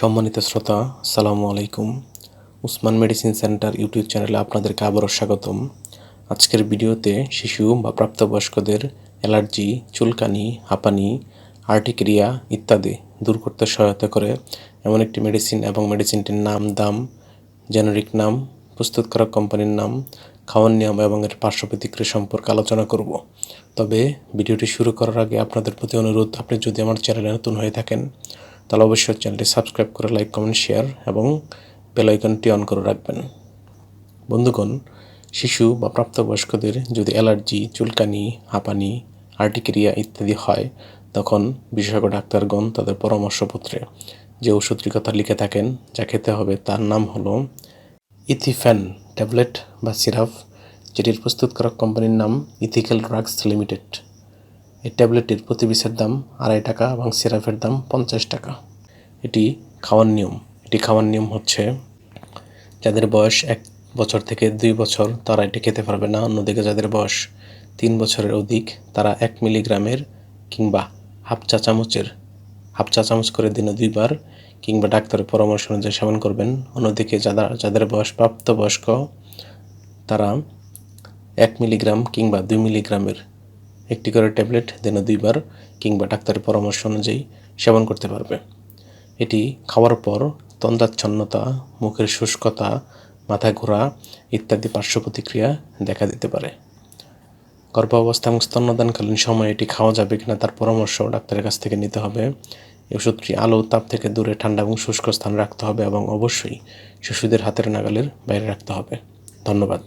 সম্মানিত শ্রোতা, সালামু আলাইকুম। উসমান মেডিসিন সেন্টার ইউটিউব চ্যানেলে আপনাদেরকে আবারও স্বাগতম। আজকের ভিডিওতে শিশু বা প্রাপ্তবয়স্কদের অ্যালার্জি, চুলকানি, হাঁপানি, আর্টিক্রিয়া ইত্যাদি দূর করতে সহায়তা করে। এমন একটি মেডিসিন এবং মেডিসিনটির নাম, দাম, জেনারিক নাম প্রস্তুতকারক কোম্পানির নাম, খাওয়ার নিয়ম এবং এর পার্শ্ব প্রতিক্রিয়া সম্পর্কে আলোচনা করব। তবে ভিডিওটি শুরু করার আগে আপনাদের প্রতি অনুরোধ, আপনি যদি আমার চ্যানেলে নতুন হয়ে থাকেন তাহলে অবশ্যই চ্যানেলটি সাবস্ক্রাইব করে লাইক, কমেন্ট, শেয়ার এবং বেলাইকনটি অন করে রাখবেন। বন্ধুগণ, শিশু বা প্রাপ্তবয়স্কদের যদি অ্যালার্জি, চুলকানি, হাঁপানি, আর্টিক্রিয়া ইত্যাদি হয়, তখন বিশেষজ্ঞ ডাক্তারগণ তাদের পরামর্শপত্রে যে ওষুধটির কথা লিখে থাকেন, যা খেতে হবে তার নাম হলো ইথিফ্যান ট্যাবলেট বা সিরাপ যেটির প্রস্তুতকারক কোম্পানির নাম ইথিক্যাল ড্রাগস লিমিটেড। এই ট্যাবলেটটির প্রতি পিসের দাম আড়াই টাকা এবং সিরাপের দাম পঞ্চাশ টাকা। এটি খাওয়ার নিয়ম। এটি খাওয়ার নিয়ম হচ্ছে, যাদের বয়স এক বছর থেকে দুই বছর, তারা এটি খেতে পারবে না। অন্যদিকে যাদের বয়স তিন বছরের অধিক, তারা এক মিলিগ্রামের কিংবা হাফ চা চামচের, হাফ চা চামচ করে দিনে দুইবার কিংবা ডাক্তারের পরামর্শ অনুযায়ী সেবন করবেন। অন্যদিকে যারা যাদের বয়স প্রাপ্তবয়স্ক, তারা এক মিলিগ্রাম কিংবা দুই মিলিগ্রামের একটি করে ট্যাবলেট দিনে দুইবার কিংবা ডাক্তারের পরামর্শ অনুযায়ী সেবন করতে পারবে। এটি খাওয়ার পর তন্দ্রাচ্ছন্নতা, মুখের শুষ্কতা মাথা ঘোরা ইত্যাদি পার্শ্ব প্রতিক্রিয়া দেখা দিতে পারে। গর্ভাবস্থা এবং স্তন্যদানকালীন সময়ে এটি খাওয়া যাবে কিনা তার পরামর্শ ডাক্তারের কাছ থেকে নিতে হবে। ওষুধটি আলো, তাপ থেকে দূরে, ঠান্ডা এবং শুষ্ক স্থান রাখতে হবে এবং অবশ্যই শিশুদের হাতের নাগালের বাইরে রাখতে হবে। ধন্যবাদ।